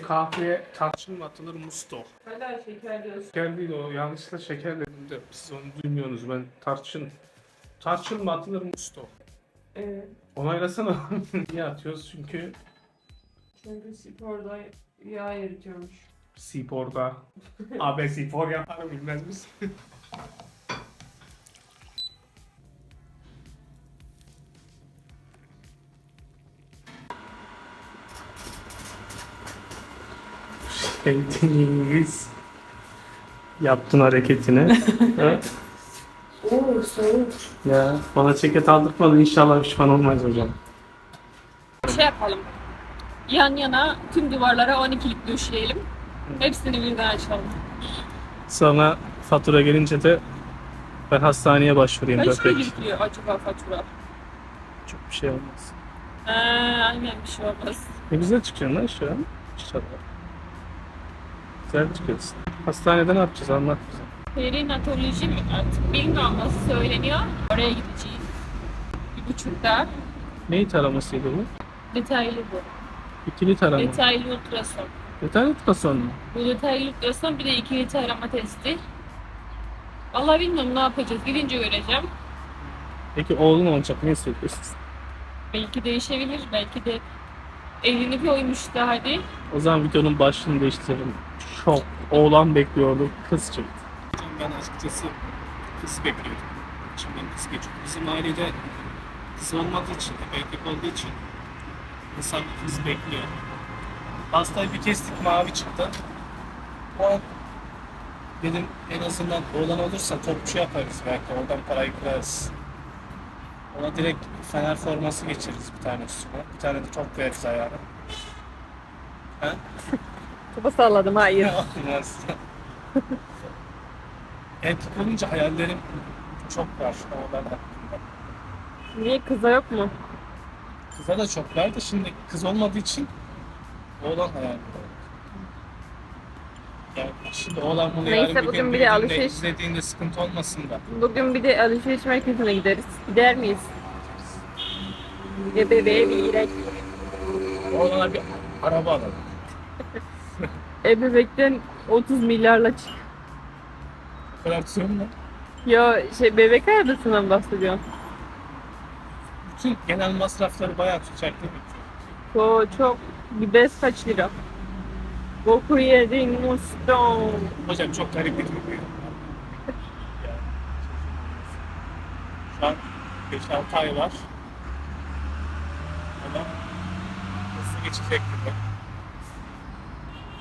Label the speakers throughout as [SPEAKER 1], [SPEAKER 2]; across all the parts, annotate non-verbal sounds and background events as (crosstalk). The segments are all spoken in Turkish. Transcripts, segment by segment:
[SPEAKER 1] Ki kahveye tarçın atılır musto.
[SPEAKER 2] Hala şeker diyorsun.
[SPEAKER 1] Şeker değil o yanlışlıkla şeker dedim de siz onu duymuyorsunuz ben tarçın. Tarçın mı atılır musto.
[SPEAKER 2] Evet.
[SPEAKER 1] Onaylasana (laughs) niye atıyoruz çünkü
[SPEAKER 2] Çünkü sporda yağ eritiyormuş.
[SPEAKER 1] sporda. (laughs) Abi spor yaparım bilmez misin? (laughs) Şeytiniz. Yaptın hareketini. (laughs) Ha?
[SPEAKER 2] Oo soğuk.
[SPEAKER 1] ya bana ceket aldırtmadın inşallah pişman olmayız hocam.
[SPEAKER 2] Şey yapalım. Yan yana tüm duvarlara 12'lik döşeyelim. Hepsini birden açalım.
[SPEAKER 1] Sonra fatura gelince de ben hastaneye başvurayım
[SPEAKER 2] Kaç
[SPEAKER 1] bebek.
[SPEAKER 2] gözüküyor acaba fatura?
[SPEAKER 1] Çok bir şey olmaz.
[SPEAKER 2] Ee, aynen bir şey olmaz.
[SPEAKER 1] Ne güzel çıkıyorsun lan şu an. İnşallah. Güzel çıkıyorsun. Hastanede ne yapacağız anlat bize.
[SPEAKER 2] Perinatoloji mi artık bilmiyorum nasıl söyleniyor. Oraya gideceğiz. Bir buçukta.
[SPEAKER 1] Neyi taramasıydı bu?
[SPEAKER 2] Detaylı bu.
[SPEAKER 1] İkili tarama.
[SPEAKER 2] Detaylı ultrason.
[SPEAKER 1] Detaylı ultrason mu?
[SPEAKER 2] Bu detaylı ultrason bir de ikili tarama testi. Vallahi bilmiyorum ne yapacağız. Gidince göreceğim.
[SPEAKER 1] Peki oğlun olacak ne hissediyorsun?
[SPEAKER 2] Belki değişebilir. Belki de elini koymuş da hadi.
[SPEAKER 1] O zaman videonun başlığını değiştirelim. Çok oğlan bekliyordu, kız çıktı. Ben açıkçası kız bekliyordum. İçimden kız geçiyor. Bizim ailede kız olmadığı için, erkek olduğu için insan kız bekliyor. Hastayı bir kestik mavi çıktı. O an dedim en azından oğlan olursa topçu yaparız belki oradan parayı kırarız. Ona direkt fener forması geçiririz bir tane üstüne. Bir tane de top veririz ayağına. Ha? (laughs)
[SPEAKER 2] Topa salladım hayır. (laughs)
[SPEAKER 1] Olmaz. (laughs) Erkek olunca hayallerim çok var oğlan hakkında.
[SPEAKER 2] Niye kıza yok mu?
[SPEAKER 1] Kıza da çok var da şimdi kız olmadığı için oğlan hayali var. Yani şimdi oğlan bunu
[SPEAKER 2] Neyse,
[SPEAKER 1] yarın
[SPEAKER 2] bugün
[SPEAKER 1] gün
[SPEAKER 2] bir de alışveriş-
[SPEAKER 1] izlediğinde sıkıntı olmasın da.
[SPEAKER 2] Bugün bir de alışveriş merkezine gideriz. Gider miyiz? De bebeğe bir iğrenç.
[SPEAKER 1] Oğlana bir araba alalım. (laughs)
[SPEAKER 2] E bebekten 30 milyarla çık.
[SPEAKER 1] O kadar tutuyorum mu?
[SPEAKER 2] Ya şey bebek arabasından bahsediyorum.
[SPEAKER 1] Bütün genel masrafları bayağı tutacak değil mi?
[SPEAKER 2] O çok bir bez kaç lira? Boku yedin muston.
[SPEAKER 1] Hocam çok garip bir duygu ya. (laughs) Şu an 5-6 ay var. Ama nasıl geçecek gibi.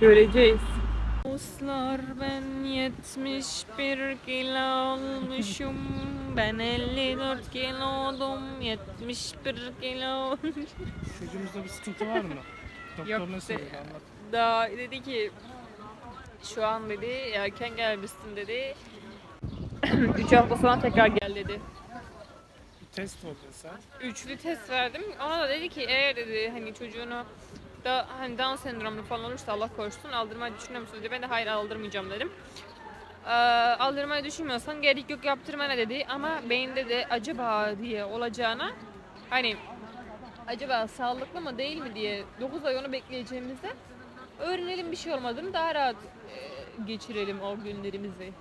[SPEAKER 2] Göreceğiz. Uslar ben 71 kilo olmuşum. Ben 54 kilodum. 71 kilo.
[SPEAKER 1] Çocuğumuzda bir sıkıntı var mı? Doktor
[SPEAKER 2] Yok
[SPEAKER 1] ne söyledi anlat.
[SPEAKER 2] Daha dedi ki şu an dedi erken gelmişsin dedi. (clears throat) 3 hafta sonra tekrar gel dedi.
[SPEAKER 1] Test oldu sen.
[SPEAKER 2] Üçlü test verdim. Ona da dedi ki eğer dedi hani çocuğunu da hani Down sendromlu falan olursa Allah korusun aldırmayı düşünüyor musun dedi. Ben de hayır aldırmayacağım dedim. Ee, aldırmayı düşünmüyorsan gerek yok yaptırmana dedi ama beyinde de acaba diye olacağına hani acaba sağlıklı mı değil mi diye 9 ay onu bekleyeceğimizde öğrenelim bir şey olmadığını daha rahat e, geçirelim o günlerimizi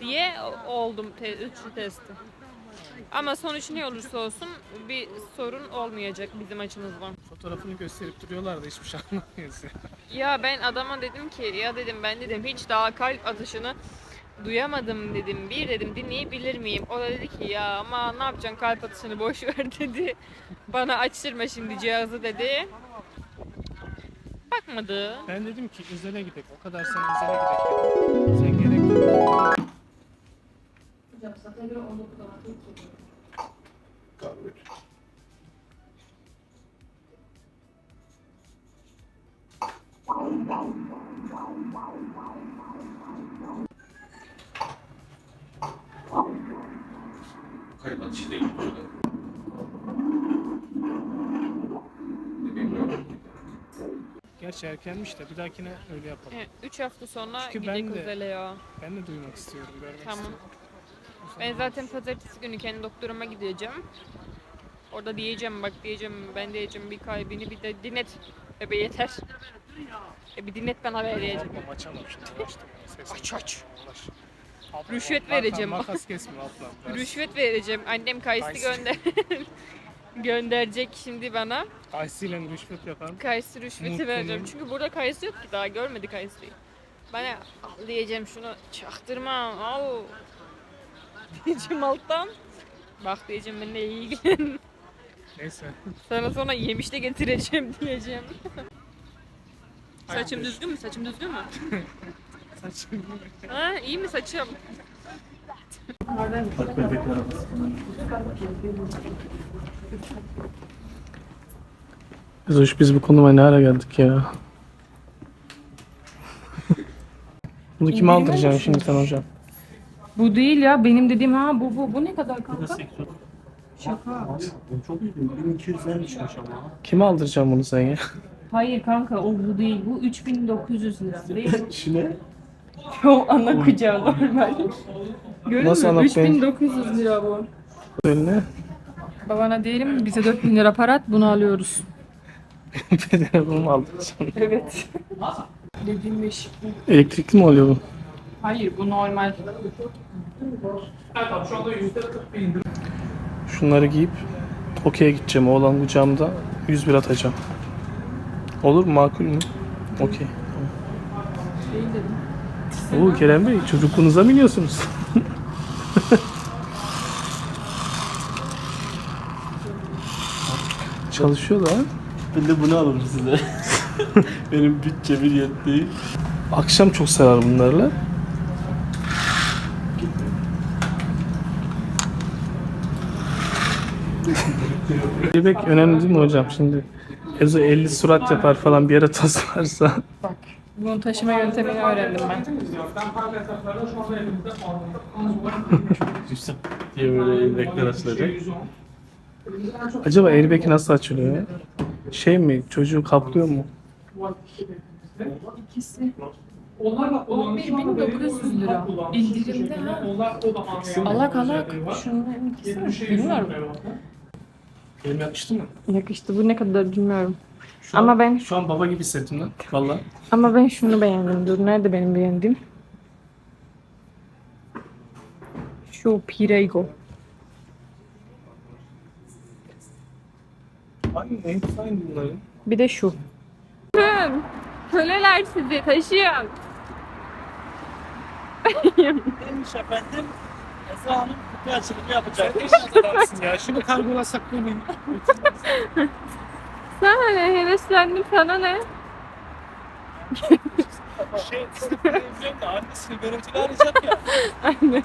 [SPEAKER 2] diye oldum te- üçlü testi. Ama sonuç ne olursa olsun bir sorun olmayacak bizim açımızdan.
[SPEAKER 1] Fotoğrafını gösterip duruyorlar da hiçbir şey anlamıyoruz ya.
[SPEAKER 2] Ya ben adama dedim ki ya dedim ben dedim hiç daha kalp atışını duyamadım dedim. Bir dedim dinleyebilir miyim? O da dedi ki ya ama ne yapacaksın kalp atışını boş (laughs) ver dedi. Bana açtırma şimdi cihazı dedi. Bakmadı.
[SPEAKER 1] Ben dedim ki özele gidelim. O kadar sen özele gidelim. Sen gerek yok. Kahve.
[SPEAKER 3] kalp atışıyla ilgili burada. Bilmiyorum.
[SPEAKER 1] Gerçi erkenmiş de bir dahakine öyle yapalım.
[SPEAKER 2] 3 hafta sonra
[SPEAKER 1] Çünkü ben de-
[SPEAKER 2] ya.
[SPEAKER 1] Ben de duymak istiyorum, görmek
[SPEAKER 2] Tamam.
[SPEAKER 1] istiyorum.
[SPEAKER 2] Ben zaten pazartesi günü kendi doktoruma gideceğim. Orada diyeceğim bak diyeceğim ben diyeceğim bir kalbini bir de dinlet. Bebe yeter. E bir dinlet ben haber vereceğim.
[SPEAKER 1] Ablam açamam şimdi. Açtım. Ses
[SPEAKER 2] Aç aç.
[SPEAKER 1] Ulaş. Abla,
[SPEAKER 2] Rüşvet vereceğim.
[SPEAKER 1] Makas kesme biraz.
[SPEAKER 2] Rüşvet vereceğim. Annem kayısı
[SPEAKER 1] Kayısı.
[SPEAKER 2] gönder. (laughs) gönderecek şimdi bana.
[SPEAKER 1] Kayısıyla rüşvet yaparım.
[SPEAKER 2] Kayısı rüşveti
[SPEAKER 1] Mutluyum.
[SPEAKER 2] vereceğim. Çünkü burada kayısı yok ki daha görmedi kayısıyı. Bana al diyeceğim şunu çaktırma al. Diyeceğim alttan. Bak diyeceğim benimle iyi ilgilen.
[SPEAKER 1] Neyse.
[SPEAKER 2] Sana sonra yemiş de getireceğim diyeceğim. Saçım düzgün mü? Saçım düzgün mü? (laughs)
[SPEAKER 1] Saçım.
[SPEAKER 2] Ha, iyi mi saçım?
[SPEAKER 1] Bak bebek arabası. Biz bu konuma ne ara geldik ya? Bunu kime aldıracaksın şimdi sen hocam?
[SPEAKER 4] Bu değil ya benim dediğim ha bu bu bu ne kadar kanka? Şaka.
[SPEAKER 5] Çok uygun. 1200'den düşmüş ama.
[SPEAKER 1] Kime aldıracaksın bunu sen ya?
[SPEAKER 4] Hayır kanka o bu değil. Bu 3900 lira (laughs) değil.
[SPEAKER 5] Şu ne?
[SPEAKER 4] o ana kucağı normal. Görün
[SPEAKER 1] Nasıl
[SPEAKER 4] mü?
[SPEAKER 1] ana kucağı?
[SPEAKER 4] 3900 lira bu.
[SPEAKER 1] Önüne.
[SPEAKER 4] Babana diyelim bize 4000 lira para at bunu alıyoruz. (laughs)
[SPEAKER 1] Bedene bunu mu aldıracaksın?
[SPEAKER 4] Evet. Dediğim beş.
[SPEAKER 1] Elektrikli mi oluyor bu?
[SPEAKER 4] Hayır bu normal.
[SPEAKER 1] Şunları giyip okey'e gideceğim. Oğlan kucağımda 101 atacağım. Olur mu? Makul mü? Okey.
[SPEAKER 4] Değil dedim.
[SPEAKER 1] Oo Kerem Bey çocukluğunuza mı iniyorsunuz? (laughs) Çalışıyor da.
[SPEAKER 5] Ben de bunu alırım size. (laughs) Benim bütçemin yettiği.
[SPEAKER 1] Akşam çok sever bunlarla. Bebek önemli değil mi hocam şimdi? Ezo 50 surat yapar falan bir yere toz varsa.
[SPEAKER 4] Bunun taşıma yöntemini öğrendim ben.
[SPEAKER 5] diye böyle renkler açılacak.
[SPEAKER 1] Acaba airbag'i nasıl açılıyor ya? Şey mi? Çocuğu kaplıyor mu?
[SPEAKER 4] İkisi. 11900 lira. İndirimde ha. Alak alak. Şunların ikisi mi? Bilmiyorum.
[SPEAKER 1] Elim yakıştı mı?
[SPEAKER 4] Yakıştı. Bu ne kadar bilmiyorum.
[SPEAKER 1] Şu an-
[SPEAKER 4] Ama ben
[SPEAKER 1] Şu an baba gibi hissettim lan. Valla.
[SPEAKER 4] ama ben şunu beğendim. Dur nerede benim beğendiğim? Şu Pirego.
[SPEAKER 1] Aynı, hepsi aynı bunların.
[SPEAKER 4] Bir de şu.
[SPEAKER 2] Köleler sizi taşıyın.
[SPEAKER 5] Neymiş efendim? Esra Hanım kutu açılımı yapacak.
[SPEAKER 1] Adamsın ya. Şunu kargolasak böyle. (laughs)
[SPEAKER 2] Sana ne? Heveslendim sana ne?
[SPEAKER 5] şey, sizin televizyonda annesini görüntülü arayacak ya. (laughs)
[SPEAKER 2] Aynen.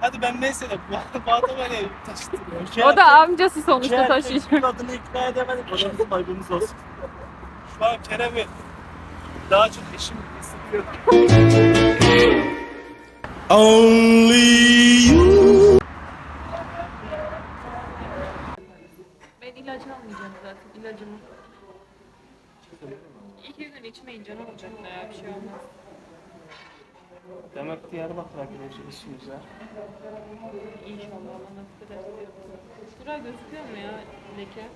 [SPEAKER 5] Hadi ben neyse de bu, (laughs) bu adam öyle taşıtırıyor. Şey
[SPEAKER 2] O da amcası sonuçta taşıyacak.
[SPEAKER 5] Hiçbir adını ikna edemedik. O da bizim aybımız olsun. Şu an Kerem'i daha çok eşim hissediyorum.
[SPEAKER 2] Ben ilaç almayacağım zaten. İlacımı. İki gün içmeyince ne olacak da ya bir şey olmaz.
[SPEAKER 1] Demek Diyarbakır'a gideceğiz işimiz var.
[SPEAKER 2] İnşallah Allah nasip ederse. Şuraya gözüküyor mu ya leke?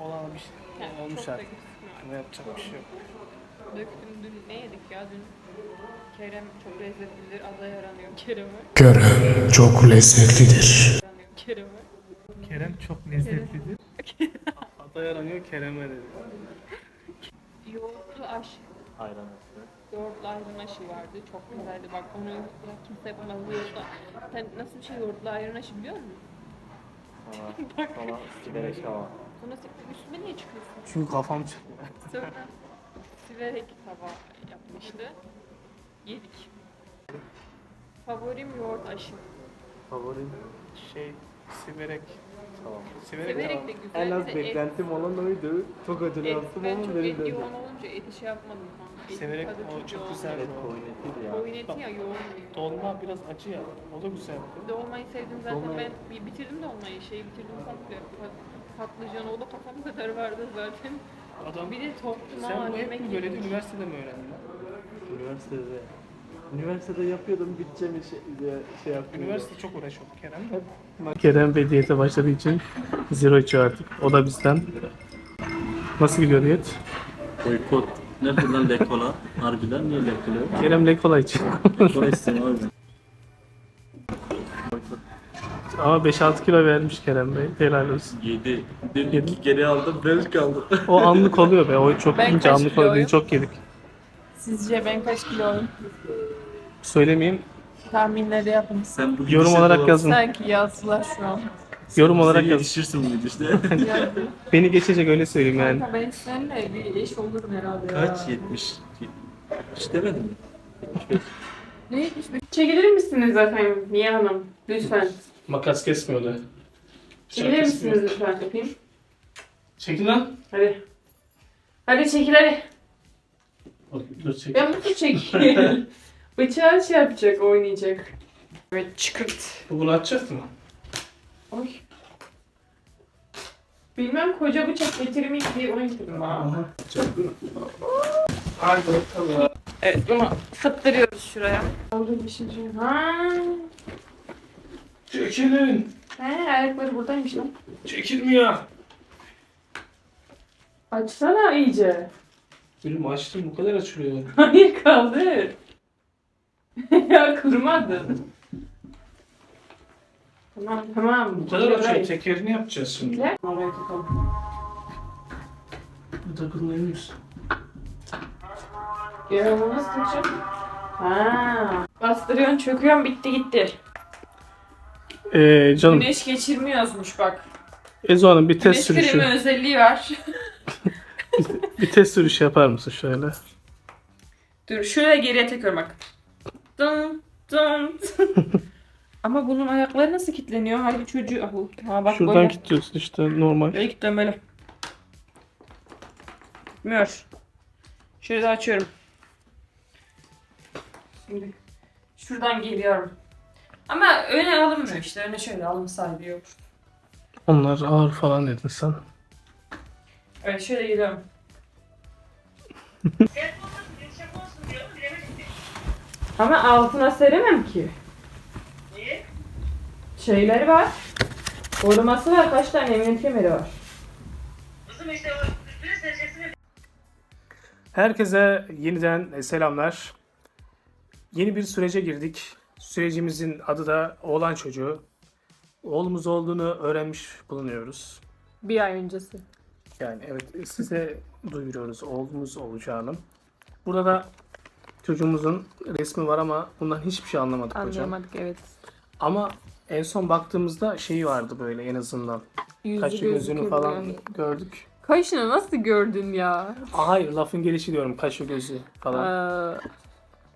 [SPEAKER 1] Olan bir şey
[SPEAKER 2] Yani
[SPEAKER 1] olmuş
[SPEAKER 2] çok da
[SPEAKER 1] artık.
[SPEAKER 2] gözükmüyor.
[SPEAKER 1] Ama yapacak bir şey yok.
[SPEAKER 2] Döktüm dün ne yedik ya dün? Kerem çok lezzetlidir. Ada yaranıyor Kerem'e.
[SPEAKER 6] Kerem çok lezzetlidir.
[SPEAKER 2] Kerem'e.
[SPEAKER 1] Kerem çok lezzetlidir. Ada yaranıyor Kerem'e dedi.
[SPEAKER 2] Yoğurtlu aş.
[SPEAKER 5] Ayran
[SPEAKER 2] Yoğurtlu ayran aşı vardı. Çok güzeldi. Bak onu ya kimse yapamaz. Yoğurtlu. Sen nasıl bir şey yoğurtlu ayran aşı biliyor musun? Bak.
[SPEAKER 5] Sana sigara şava.
[SPEAKER 2] Sonra sen üstüme niye çıkıyorsun?
[SPEAKER 1] Çünkü kafam çıktı.
[SPEAKER 2] Sonra siverek tava yapmıştı. Yedik. Favorim yoğurt aşı.
[SPEAKER 5] Favorim.
[SPEAKER 1] Şey, siverek.
[SPEAKER 5] Tamam.
[SPEAKER 1] Siverek,
[SPEAKER 2] Siverek de güzel.
[SPEAKER 5] En az
[SPEAKER 2] de et-
[SPEAKER 5] beklentim olan oydu. Çok
[SPEAKER 2] et,
[SPEAKER 5] yaptım
[SPEAKER 2] ben
[SPEAKER 5] ama
[SPEAKER 2] çok
[SPEAKER 5] benim
[SPEAKER 2] et
[SPEAKER 5] de.
[SPEAKER 2] yoğun olunca eti şey yapmadım kanka. Etin
[SPEAKER 1] Severek
[SPEAKER 2] tadı
[SPEAKER 1] o çok
[SPEAKER 2] yoğun.
[SPEAKER 1] güzel.
[SPEAKER 5] Et koyun etiydi ya.
[SPEAKER 2] Koyun eti ya yoğun.
[SPEAKER 1] Dolma biraz acı ya. O da güzel.
[SPEAKER 2] Dolmayı sevdim zaten
[SPEAKER 5] Dolma-
[SPEAKER 2] ben bir bitirdim dolmayı şeyi bitirdim komple. Pat- Patlıcan o da kafam kadar vardı zaten.
[SPEAKER 1] Adam
[SPEAKER 2] Bir de toplu
[SPEAKER 1] sen bu hep mi böyle
[SPEAKER 2] yedik.
[SPEAKER 1] üniversitede mi öğrendin? lan?
[SPEAKER 5] Üniversitede. Üniversitede yapıyordum bütçemi şey, şey yapıyordum.
[SPEAKER 1] Üniversite çok uğraşıyor Kerem. Kerem Bey diyete başladığı için zero içiyor artık. O da bizden. Nasıl gidiyor diyet?
[SPEAKER 5] Boykot. Nerede lan Lekola? Harbiden niye Lekola?
[SPEAKER 1] Kerem Lekola için.
[SPEAKER 5] Lekola istiyorum abi.
[SPEAKER 1] Ama 5-6 kilo vermiş Kerem Bey. Helal olsun.
[SPEAKER 5] 7. Dün iki geri aldım, 5 kaldı.
[SPEAKER 1] O anlık oluyor be. O çok
[SPEAKER 2] Ben
[SPEAKER 1] ince anlık oluyor. Çok yedik.
[SPEAKER 2] Sizce ben kaç kiloyum?
[SPEAKER 1] Söylemeyeyim.
[SPEAKER 2] Tahminleri yapın.
[SPEAKER 5] Sen bu
[SPEAKER 1] Yorum
[SPEAKER 5] gidişle
[SPEAKER 1] olarak
[SPEAKER 5] dolan-
[SPEAKER 1] yazın.
[SPEAKER 2] Sanki yazdılar şu an.
[SPEAKER 1] Yorum
[SPEAKER 5] Sen
[SPEAKER 1] olarak yazın.
[SPEAKER 5] yetişirsin bu gidişle. (laughs)
[SPEAKER 1] Beni geçecek öyle söyleyeyim yani.
[SPEAKER 2] Kanka ben seninle bir eş olurum herhalde ya.
[SPEAKER 5] Kaç? 70. Hiç demedim mi?
[SPEAKER 2] Ne? Çekilir misiniz efendim Niye Hanım? Lütfen.
[SPEAKER 1] Makas kesmiyordu.
[SPEAKER 2] Çekilir misiniz lütfen yapayım?
[SPEAKER 1] Çekin lan.
[SPEAKER 2] Hadi. Hadi çekil hadi.
[SPEAKER 1] Çek.
[SPEAKER 2] Ya mutlu çekil. Bıçağı şey yapacak, oynayacak. Evet çıkırt.
[SPEAKER 1] Bu bunu açacak mı?
[SPEAKER 2] Oy. Bilmem koca bıçak getirmeyeyim diye onu getirdim ha.
[SPEAKER 1] Bakalım.
[SPEAKER 2] Evet bunu fıttırıyoruz şuraya. Aldım bir şey. Ha.
[SPEAKER 1] Çekilin.
[SPEAKER 2] He ayakları buradaymış lan.
[SPEAKER 1] Çekilmiyor.
[SPEAKER 2] Açsana iyice.
[SPEAKER 1] Gülüm açtım bu kadar açılıyor. (laughs)
[SPEAKER 2] Hayır kaldır. ya kırmadın. Tamam tamam.
[SPEAKER 1] Bu kadar açıyor. Tekerini yapacağız şimdi.
[SPEAKER 2] Gel. Oraya tutalım.
[SPEAKER 1] Bu takımlarımız.
[SPEAKER 2] Ya bu nasıl tutacak? Ha. Bastırıyorsun, çöküyorsun, bitti gitti.
[SPEAKER 1] Ee, canım
[SPEAKER 2] Güneş geçirmiyormuş bak.
[SPEAKER 1] Ezo Hanım bir test
[SPEAKER 2] Güneş
[SPEAKER 1] sürüşü.
[SPEAKER 2] kremi özelliği var. (laughs)
[SPEAKER 1] Bir test sürüşü yapar mısın şöyle?
[SPEAKER 2] Dur şuraya geriye tekrar bak. Dın dın. (laughs) Ama bunun ayakları nasıl kilitleniyor? Hadi çocuğu. Ahu. Ha bak
[SPEAKER 1] Şuradan
[SPEAKER 2] böyle.
[SPEAKER 1] kilitliyorsun işte normal.
[SPEAKER 2] Böyle kilitlemeli. Gitmiyor. Şöyle de açıyorum. Şimdi şuradan geliyorum. Ama öne alınmıyor işte. Öne şöyle alım sahibi yok.
[SPEAKER 1] Onlar ağır falan dedin sen.
[SPEAKER 2] Evet şöyle geliyorum. Ama altına seremem ki. Niye? Şeyleri var. Koruması var. Kaç tane emniyet kemeri var.
[SPEAKER 1] Herkese yeniden selamlar. Yeni bir sürece girdik. Sürecimizin adı da oğlan çocuğu. Oğlumuz olduğunu öğrenmiş bulunuyoruz.
[SPEAKER 2] Bir ay öncesi.
[SPEAKER 1] Yani evet size duyuruyoruz oğlumuz olacağını. Burada da çocuğumuzun resmi var ama bundan hiçbir şey anlamadık hocam.
[SPEAKER 2] Anlayamadık evet.
[SPEAKER 1] Ama en son baktığımızda şeyi vardı böyle en azından.
[SPEAKER 2] Yüzü
[SPEAKER 1] Kaşı gözünü
[SPEAKER 2] gözüküyor
[SPEAKER 1] falan
[SPEAKER 2] yani.
[SPEAKER 1] gördük.
[SPEAKER 2] Kaşını nasıl gördün ya?
[SPEAKER 1] Aa, hayır lafın gelişi diyorum kaşı gözü falan.
[SPEAKER 2] Aa,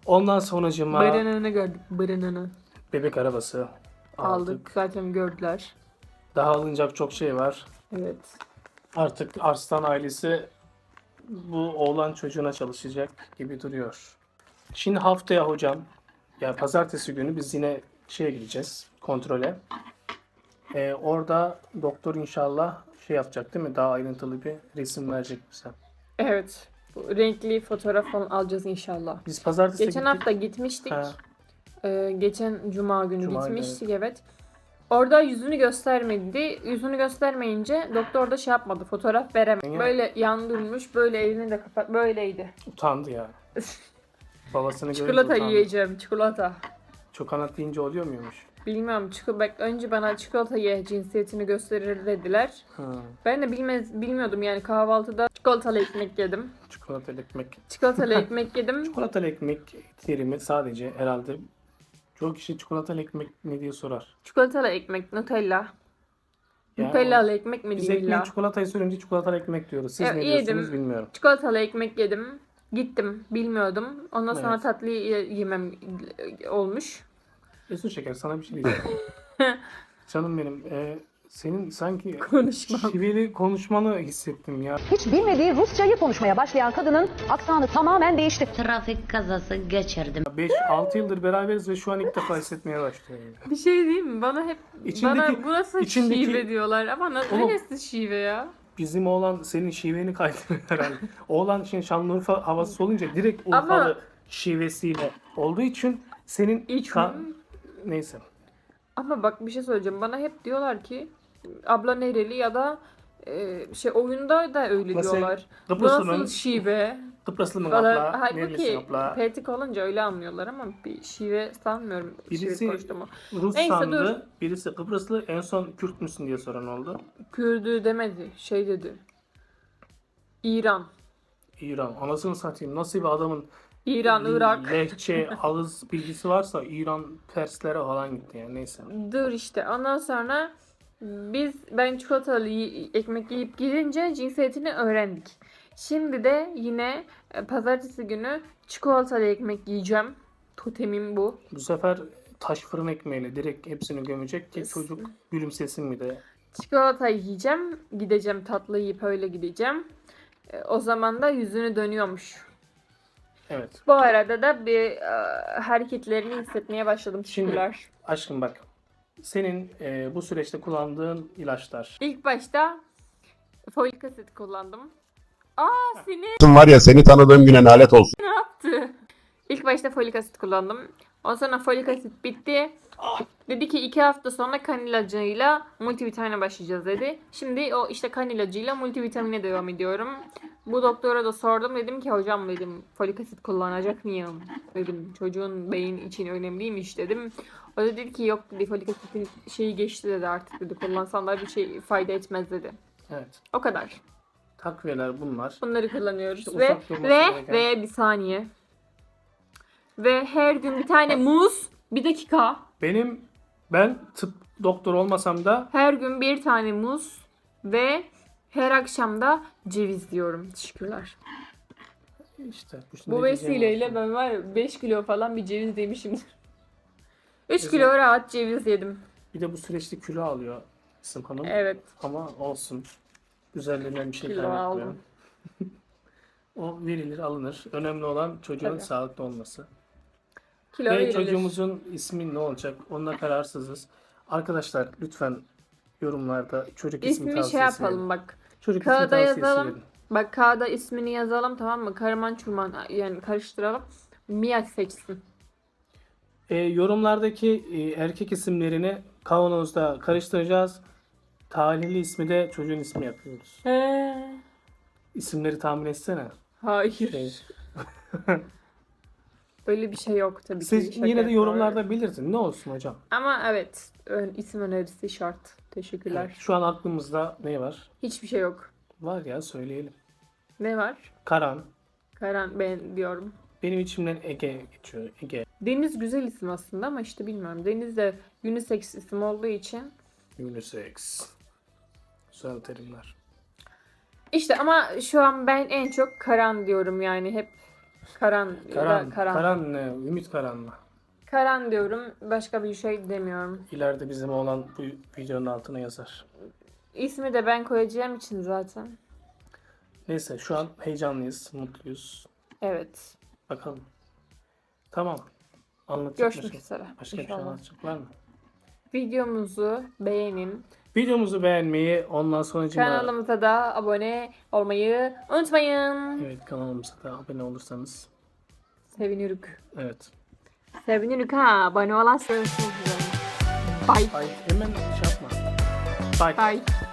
[SPEAKER 1] Ondan sonracıma
[SPEAKER 2] Bırınını gördük. Bırınını.
[SPEAKER 1] bebek arabası aldık.
[SPEAKER 2] Aldık. Zaten gördüler.
[SPEAKER 1] Daha alınacak çok şey var.
[SPEAKER 2] Evet.
[SPEAKER 1] Artık Arslan ailesi bu oğlan çocuğuna çalışacak gibi duruyor. Şimdi haftaya hocam, ya pazartesi günü biz yine şeye gideceğiz, kontrole. Ee, orada doktor inşallah şey yapacak değil mi? Daha ayrıntılı bir resim verecek bize.
[SPEAKER 2] Evet. Bu renkli fotoğraf falan alacağız inşallah.
[SPEAKER 1] Biz pazartesi
[SPEAKER 2] Geçen
[SPEAKER 1] gittik.
[SPEAKER 2] hafta gitmiştik.
[SPEAKER 1] Ha,
[SPEAKER 2] Ee, geçen cuma günü
[SPEAKER 1] Cuma günü,
[SPEAKER 2] gitmiştik evet. Orada yüzünü göstermedi. Yüzünü göstermeyince doktor da şey yapmadı. Fotoğraf veremedi.
[SPEAKER 1] Niye?
[SPEAKER 2] Böyle yan durmuş. Böyle elini de kapat. Böyleydi.
[SPEAKER 1] utandı ya. (laughs) Babasını görünce
[SPEAKER 2] Çikolata
[SPEAKER 1] utandı.
[SPEAKER 2] yiyeceğim. Çikolata.
[SPEAKER 1] Çok kanat deyince oluyor muymuş?
[SPEAKER 2] Bilmiyorum. Çikolata, bak önce bana çikolata ye cinsiyetini gösterir dediler.
[SPEAKER 1] Ha,
[SPEAKER 2] Ben de bilmez, bilmiyordum yani kahvaltıda çikolatalı ekmek yedim.
[SPEAKER 1] çikolatalı ekmek.
[SPEAKER 2] Çikolatalı (laughs) ekmek yedim.
[SPEAKER 1] Çikolatalı ekmek terimi sadece herhalde çok kişi çikolatalı ekmek ne diye sorar.
[SPEAKER 2] Çikolatalı ekmek, Nutella.
[SPEAKER 1] Yani
[SPEAKER 2] Nutellalı ekmek mi
[SPEAKER 1] Biz
[SPEAKER 2] diyeyim illa?
[SPEAKER 1] ekmeği çikolatayı sürünce çikolatalı ekmek diyoruz. Siz
[SPEAKER 2] Ya,
[SPEAKER 1] ne
[SPEAKER 2] yedim.
[SPEAKER 1] diyorsunuz bilmiyorum.
[SPEAKER 2] Çikolatalı ekmek yedim. Gittim. Bilmiyordum. Ondan sonra
[SPEAKER 1] Evet.
[SPEAKER 2] tatlı ye- yemem olmuş.
[SPEAKER 1] Resul Şeker sana bir şey diyeceğim. (laughs) Canım benim e, senin sanki
[SPEAKER 2] Konuşmam.
[SPEAKER 1] şiveli konuşmanı hissettim ya.
[SPEAKER 7] Hiç bilmediği Rusçayı konuşmaya başlayan kadının aksanı tamamen değişti.
[SPEAKER 8] Trafik kazası geçirdim.
[SPEAKER 1] 5-6 yıldır beraberiz ve şu an ilk defa hissetmeye başlıyorum.
[SPEAKER 2] Bir şey diyeyim mi? Bana hep
[SPEAKER 1] İçindeki-
[SPEAKER 2] bana bu nasıl
[SPEAKER 1] içindeki-
[SPEAKER 2] şive diyorlar ama na-
[SPEAKER 1] Oğlum-
[SPEAKER 2] neresi şive ya?
[SPEAKER 1] Bizim oğlan senin şiveni kaydırıyor herhalde. oğlan şimdi Şanlıurfa havası olunca direkt
[SPEAKER 2] Ama-
[SPEAKER 1] Urfalı şivesiyle olduğu için senin
[SPEAKER 2] İç
[SPEAKER 1] ka- neyse.
[SPEAKER 2] Ama bak bir şey söyleyeceğim. Bana hep diyorlar ki abla nereli ya da Ee, şey oyunda da öyle
[SPEAKER 1] Nasıl?
[SPEAKER 2] diyorlar. Bu
[SPEAKER 1] Kıbrıslı
[SPEAKER 2] nasıl şive?
[SPEAKER 1] Kıbrıslı mı abla?
[SPEAKER 2] Halbuki
[SPEAKER 1] abla?
[SPEAKER 2] petik olunca öyle anlıyorlar ama bir şive sanmıyorum.
[SPEAKER 1] Birisi-
[SPEAKER 2] şive konuştuğumu.
[SPEAKER 1] Rus
[SPEAKER 2] Neyse,
[SPEAKER 1] sandı. Birisi Kıbrıslı. En son Kürt müsün diye soran oldu.
[SPEAKER 2] Kürdü demedi. Şey dedi. İran.
[SPEAKER 1] İran. Anasını satayım. Nasıl bir adamın
[SPEAKER 2] İran, Irak.
[SPEAKER 1] lehçe, ağız bilgisi varsa İran Perslere falan gitti yani neyse.
[SPEAKER 2] Dur işte. Ondan sonra biz ben çikolatalı ekmek yiyip gidince cinsiyetini öğrendik. Şimdi de yine e, pazartesi günü çikolatalı ekmek yiyeceğim. Totemim bu.
[SPEAKER 1] Bu sefer taş fırın ekmeğiyle direkt hepsini gömecek ki çocuk gülümsesin mi de.
[SPEAKER 2] Çikolata yiyeceğim. Gideceğim tatlı yiyip öyle gideceğim. E, O zaman da yüzünü dönüyormuş.
[SPEAKER 1] Evet.
[SPEAKER 2] Bu arada da bir e, hareketlerini hissetmeye başladım.
[SPEAKER 1] Şimdi-
[SPEAKER 2] Teşekkürler.
[SPEAKER 1] Aşkım bak. Senin e, bu süreçte kullandığın ilaçlar.
[SPEAKER 2] İlk başta folik asit kullandım. Aa seni
[SPEAKER 6] Var ya seni tanıdığım güne lanet olsun.
[SPEAKER 2] yaptı. İlk başta folik asit kullandım. Ondan sonra folik asit bitti. Dedi ki iki hafta sonra kan ilacıyla multivitamine başlayacağız dedi. Şimdi o işte kan ilacıyla multivitamine devam ediyorum. Bu doktora da sordum. Dedim ki hocam dedim folik asit kullanacak mıyım? Dedim çocuğun beyin için önemliymiş dedim. O da dedi ki yok dedi folik asitin şeyi geçti dedi artık dedi. Kullansan da bir şey fayda etmez dedi.
[SPEAKER 1] Evet.
[SPEAKER 2] O kadar.
[SPEAKER 1] Takviyeler bunlar.
[SPEAKER 2] Bunları kullanıyoruz
[SPEAKER 1] İşte
[SPEAKER 2] ve
[SPEAKER 1] durması
[SPEAKER 2] ve
[SPEAKER 1] gereken-
[SPEAKER 2] ve bir saniye. Ve her gün bir tane muz, bir dakika.
[SPEAKER 1] Benim ben tıp doktor olmasam da
[SPEAKER 2] Her gün bir tane muz ve her akşam da ceviz diyorum. Teşekkürler.
[SPEAKER 1] işte
[SPEAKER 2] Bu
[SPEAKER 1] ne diyeceğim
[SPEAKER 2] vesileyle
[SPEAKER 1] olsun.
[SPEAKER 2] ben var ya 5 kilo falan bir ceviz yemişimdir. (laughs) 3
[SPEAKER 1] Güzel.
[SPEAKER 2] kilo rahat ceviz yedim.
[SPEAKER 1] bir de bu süreçte kilo alıyor İsim Hanım.
[SPEAKER 2] Evet.
[SPEAKER 1] Ama olsun. Güzelliğinden bir şey
[SPEAKER 2] Kilo
[SPEAKER 1] kaybetmiyor.
[SPEAKER 2] aldım. (laughs)
[SPEAKER 1] o verilir alınır. Önemli olan çocuğun
[SPEAKER 2] Tabii.
[SPEAKER 1] sağlıklı olması.
[SPEAKER 2] Kilo
[SPEAKER 1] Ve
[SPEAKER 2] verilir.
[SPEAKER 1] çocuğumuzun ismi ne olacak? Onunla kararsızız. Arkadaşlar lütfen yorumlarda çocuk ismi,
[SPEAKER 2] İsmi şey
[SPEAKER 1] tavsiyesi
[SPEAKER 2] yapalım
[SPEAKER 1] verin.
[SPEAKER 2] bak.
[SPEAKER 1] Çocuk ismi
[SPEAKER 2] Kağıda
[SPEAKER 1] tavsiyesi
[SPEAKER 2] yazalım.
[SPEAKER 1] verin.
[SPEAKER 2] Bak kağıda ismini yazalım tamam mı? Karman çurman yani karıştıralım. Mia seçsin.
[SPEAKER 1] E, yorumlardaki e, erkek isimlerini kavanozda karıştıracağız. Talihli ismi de çocuğun ismi yapıyoruz.
[SPEAKER 2] He.
[SPEAKER 1] İsimleri tahmin etsene.
[SPEAKER 2] Hayır.
[SPEAKER 1] Şey, (laughs)
[SPEAKER 2] Öyle bir şey yok tabii ki.
[SPEAKER 1] siz
[SPEAKER 2] Şaka
[SPEAKER 1] yine de
[SPEAKER 2] yapıyorum.
[SPEAKER 1] yorumlarda belirtin. Ne olsun hocam?
[SPEAKER 2] Ama evet isim önerisi şart. Teşekkürler.
[SPEAKER 1] Şu an aklımızda ne var?
[SPEAKER 2] Hiçbir şey yok.
[SPEAKER 1] Var ya söyleyelim.
[SPEAKER 2] Ne var?
[SPEAKER 1] Karan.
[SPEAKER 2] Karan ben diyorum.
[SPEAKER 1] Benim içimden Ege geçiyor. Ege.
[SPEAKER 2] Deniz güzel isim aslında ama işte bilmiyorum. Deniz de unisex isim olduğu için.
[SPEAKER 1] Unisex. Güzel terimler.
[SPEAKER 2] İşte ama şu an ben en çok Karan diyorum yani hep Karan
[SPEAKER 1] Karan.
[SPEAKER 2] Karan.
[SPEAKER 1] Karan ne? Ümit Karan mı?
[SPEAKER 2] Karan diyorum. Başka bir şey demiyorum.
[SPEAKER 1] İleride bizim olan bu videonun altına yazar.
[SPEAKER 2] İsmi de ben koyacağım için zaten.
[SPEAKER 1] Neyse şu an heyecanlıyız, mutluyuz.
[SPEAKER 2] Evet.
[SPEAKER 1] Bakalım. Tamam. Anlatacak
[SPEAKER 2] Görüşmek
[SPEAKER 1] başka,
[SPEAKER 2] üzere.
[SPEAKER 1] başka bir şey
[SPEAKER 2] İnşallah.
[SPEAKER 1] anlatacak var mı?
[SPEAKER 2] Videomuzu beğenin.
[SPEAKER 1] Videomuzu beğenmeyi, ondan sonra
[SPEAKER 2] Kanalımıza da abone olmayı unutmayın.
[SPEAKER 1] Evet kanalımıza da abone olursanız.
[SPEAKER 2] Seviniriz.
[SPEAKER 1] Evet.
[SPEAKER 2] Seviniriz ha. Abone olasınız. Bye.
[SPEAKER 1] Ay hemen şey yapma. Bye.
[SPEAKER 2] Bye.